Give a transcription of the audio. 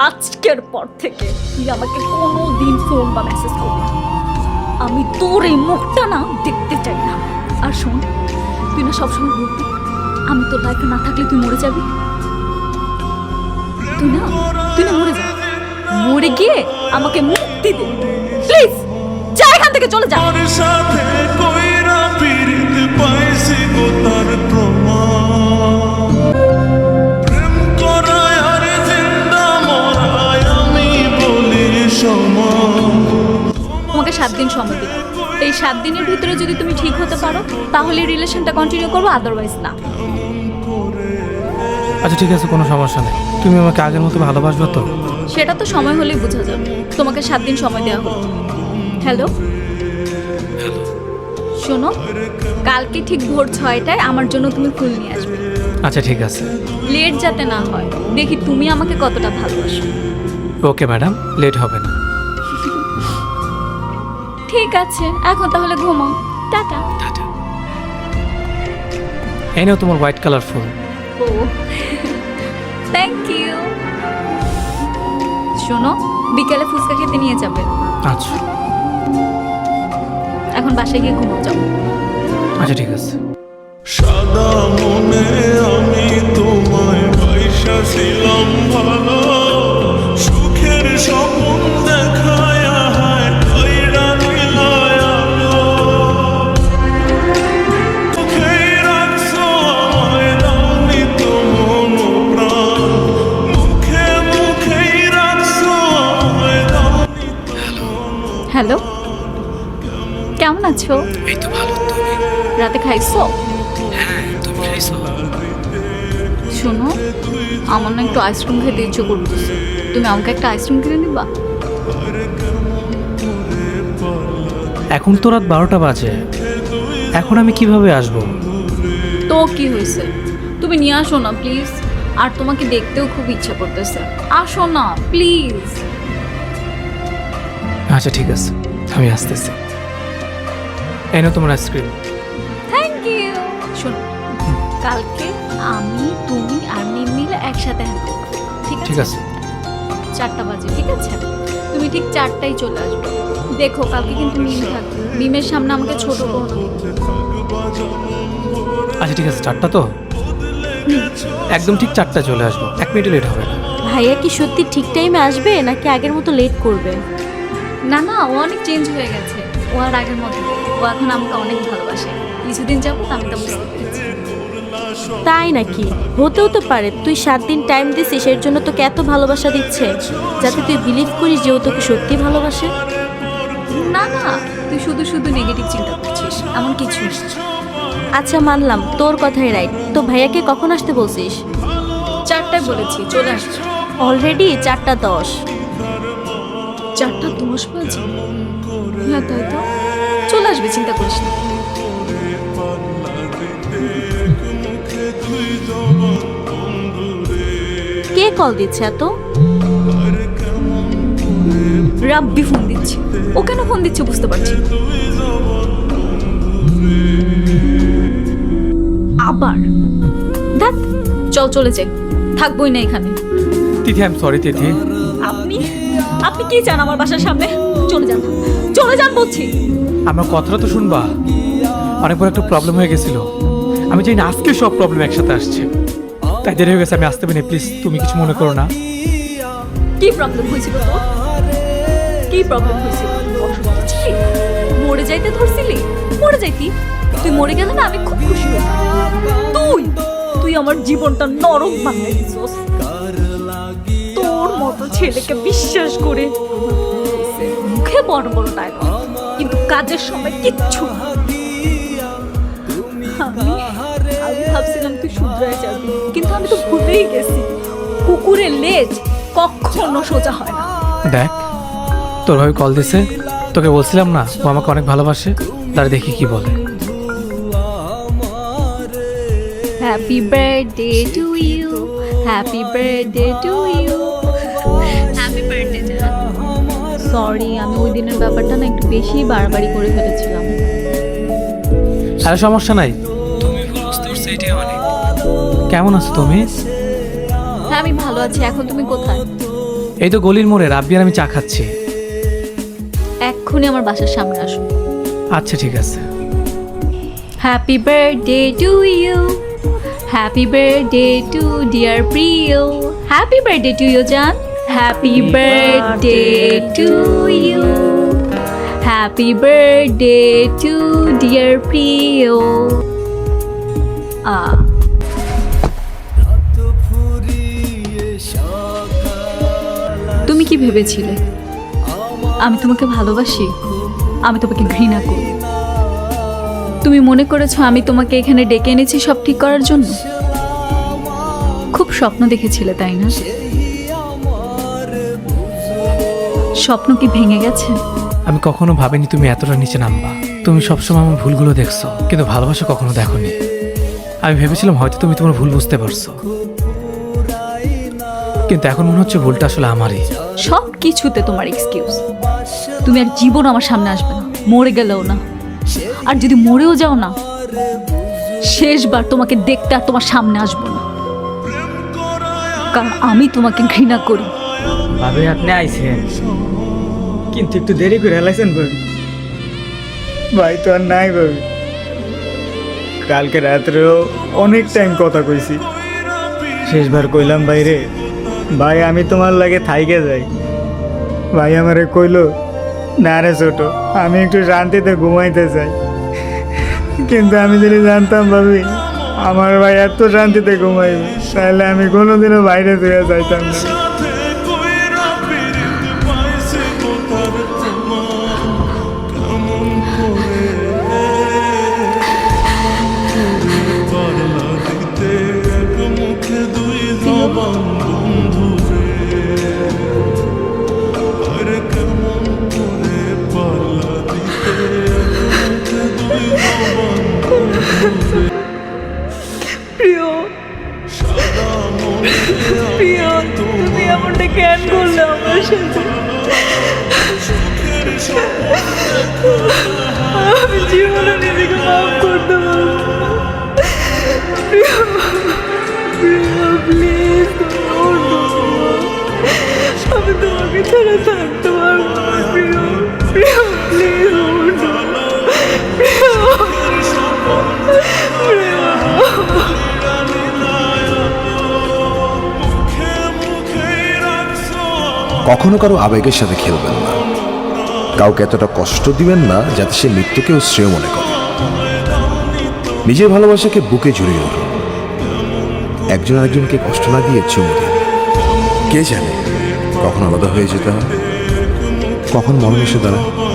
আজকের পর থেকে তুই আমাকে কোনো দিন ফোন বা মেসেজ করবি আমি তোর এই মুখটা না দেখতে চাই না। আর শোন, তুই না সবসময় বলবি, আমি তোর লাইফে না থাকলে তুই মরে যাবি। তুই না তুই না মরে যা। মরে গিয়ে আমাকে মুক্তি দে। প্লিজ যা এখান থেকে চলে যা। সাত দিন সময় দিলাম। এই সাত দিনের ভিতরে যদি তুমি ঠিক হতে পারো তাহলে রিলেশনটা কন্টিনিউ করব আদারওয়াইজ না। আচ্ছা ঠিক আছে কোনো সমস্যা নেই। তুমি আমাকে আগের মতো ভালোবাসবে তো? সেটা তো সময় হলেই বোঝা যাবে। তোমাকে সাত দিন সময় দেওয়া হলো হ্যালো শোনো কালকে ঠিক ভোর ছয়টায় আমার জন্য তুমি ফুল নিয়ে আসবে। আচ্ছা ঠিক আছে। লেট যাতে না হয় দেখি তুমি আমাকে কতটা ভালোবাসো। ওকে ম্যাডাম লেট হবে না। ঠিক আছে এখন তাহলে ঘুমাও। টাটা। এই নাও তোমার হোয়াইট কালার ফুল। ও থ্যাংক ইউ শোনো বিকেলে ফুচকা খেতে নিয়ে যাবে। আচ্ছা। এখন বাসায় গিয়ে ঘুমাও যাও। আচ্ছা ঠিক আছে। সাদা মনে আমি তোমায় পয়সা ছিলাম ভালো হ্যালো? কেমন আছো? এই তো ভালো তুমি? রাতে খাইছো? হ্যাঁ তুমি খাইছো? শোনো আমার না একটু আইসক্রিম খেতে ইচ্ছে করতেছে। তুমি আমাকে একটা আইসক্রিম কিনে নিবা? এখন তো রাত বারোটা বাজে। এখন আমি কীভাবে আসব? তো কি হয়েছে? তুমি নিয়ে আসো না প্লিজ। আর তোমাকে দেখতেও খুব ইচ্ছা করতেছে। আসো না প্লিজ। আচ্ছা ঠিক আছে। আমি আসতেছি। এই নাও তোমার আইসক্রিম। থ্যাংক ইউ শোনো কালকে আমি তুমি আর মিম মিলে একসাথে হ্যাং ঠিক ঠিক আছে? আছে। চারটা বাজে ঠিক আছে? তুমি ঠিক চারটায় চলে আসবে। দেখো কালকে কিন্তু মিম থাকবে। মিমের সামনে আমাকে ছোট করো আচ্ছা ঠিক আছে চারটা তো? একদম ঠিক চারটা চলে আসব। এক মিনিট লেট হবে না। ভাইয়া কি সত্যি ঠিক টাইমে আসবে নাকি আগের মতো লেট করবে? না না ও অনেক চেঞ্জ হয়ে গেছে। ও আর আগের মতো ও এখন আমাকে অনেক ভালোবাসে। কিছুদিন যাব আমি তা বুঝতে পেরেছি। তাই নাকি? হতেও তো পারে। তুই সাত দিন টাইম দিছিস এর জন্য তোকে এত ভালোবাসা দিচ্ছে যাতে তুই বিলিভ করিস যে ও তোকে সত্যি ভালোবাসে। না না তুই শুধু শুধু নেগেটিভ চিন্তা করছিস। এমন কিছু। আচ্ছা মানলাম। তোর কথাই রাইট তো ভাইয়াকে কখন আসতে বলছিস? চারটায় বলেছি চলে আসছে অলরেডি চারটা দশ। চারটা দশ বাজে। হ্যাঁ তাই তো। চলে আসবে চিন্তা করিস না। কে কল দিচ্ছে এত? রাব্বি ফোন দিচ্ছে। ও কেন ফোন দিচ্ছে বুঝতে পারছি আবার? দেখ চল চলে যাই। থাকবোই না এখানে। Tithi I am sorry Tithi. আপনি? আপনি কি চান আমার বাসার সামনে? চলে যান। চলে যান বলছি। আমার কথাটা তো শুনবা। অনেক বড় একটা প্রবলেম হয়ে গেছিল। আমি জানি না আজকে সব প্রবলেম একসাথে আসছে। তাই দেরি হয়ে গেছে আমি আসতে পারি প্লিজ তুমি কিছু মনে করো না। কি প্রবলেম হয়েছিল তোর কি প্রবলেম হয়েছিল? মরে যাইতে ধরছিলি? মরে যাইতি? তুই মরে গেলে না আমি খুব খুশি হই তুই তুই আমার জীবনটা নরক বানিয়ে দিছস। মতো ছেলেকে বিশ্বাস করে। মুখে বড় বড় ডায়লগ কিন্তু কাজের সময় কিচ্ছু। আমি আমি ভাবছিলাম তুই শুধরায় যাবি কিন্তু আমি তো ভুলেই গেছি। কুকুরের লেজ কখনো সোজা হয় না। দেখ তোর ভাই কল দিছে তোকে বলছিলাম না ও আমাকে অনেক ভালোবাসে তার দেখি কি বলে। Happy birthday to you happy birthday to you happy birthday sorry আমি ওই দিনের ব্যাপারটা না একটু বেশি বাড়াবাড়ি করে ফেলেছিলাম। আরে সমস্যা নাই। তুমি বুঝতে পারছ এটাই অনেক। কেমন আছো তুমি? হ্যাঁ আমি ভালো আছি। এখন তুমি কোথায়? এই তো গলির মোড়ে রাব্বি আর আমি চা খাচ্ছি। এক্ষুনি আমার বাসার সামনে আসো। আচ্ছা ঠিক আছে। Happy birthday to you happy birthday to dear Priyo happy birthday to you জান happy birthday to you happy birthday to dear Priyo আ তুমি কি ভেবেছিলে? আমি তোমাকে ভালোবাসি আমি তোমাকে ঘৃণা করি। তুমি মনে করেছ আমি তোমাকে এখানে ডেকে এনেছি সব ঠিক করার জন্য? খুব স্বপ্ন দেখেছিলে তাই না? স্বপ্ন কি ভেঙে গেছে? আমি কখনো ভাবিনি তুমি এতটা নিচে নামবা। তুমি সবসময় আমার ভুলগুলো দেখছ কিন্তু ভালোবাসা কখনো দেখোনি। আমি ভেবেছিলাম হয়তো তুমি তোমার ভুল বুঝতে পারছ। কিন্তু এখন মনে হচ্ছে ভুলটা আসলে আমারই। সব কিছুতে তোমার এক্সকিউজ তুমি আর জীবন আমার সামনে আসবে না মরে গেলেও না। আর যদি মরেও যাও না শেষবার তোমাকে দেখতে আর তোমার সামনে আসব না। কারণ আমি তোমাকে ঘৃণা করি। ভাবে আপনি আইছেন। কিন্তু একটু দেরি করে হেলাইছেন ভাবি ভাই, তো আর নাই ভাবি কালকে রাত্রেও অনেক টাইম কথা কইছি। শেষবার কইলাম বাইরে ভাই, আমি তোমার লাগে থাইকে যাই। ভাই আমারে কইলো, না রে ছোট, আমি একটু শান্তিতে ঘুমাইতে চাই। কিন্তু আমি যদি জানতাম, ভাবি, আমার ভাই এত শান্তিতে ঘুমাইবে, তাহলে আমি কোনোদিনও বাইরে শুয়ে যাইতাম না। আমি জীবনে নিজেকে মাফ করতে পারব আমি তোমাকে ছাড়া থাকতে পারব কখনো কারও আবেগের সাথে খেলবেন কাউকে এতটা কষ্ট দিবেন না যাতে সে মৃত্যুকেও শ্রেয় মনে করে। নিজের ভালোবাসাকে বুকে জড়িয়ে ওঠে একজন আরেকজনকে কষ্ট না দিয়ে চুমু দিন। কে জানে কখন আলাদা হয়ে যেতে হয়? কখন মরণ এসে দাঁড়ায়?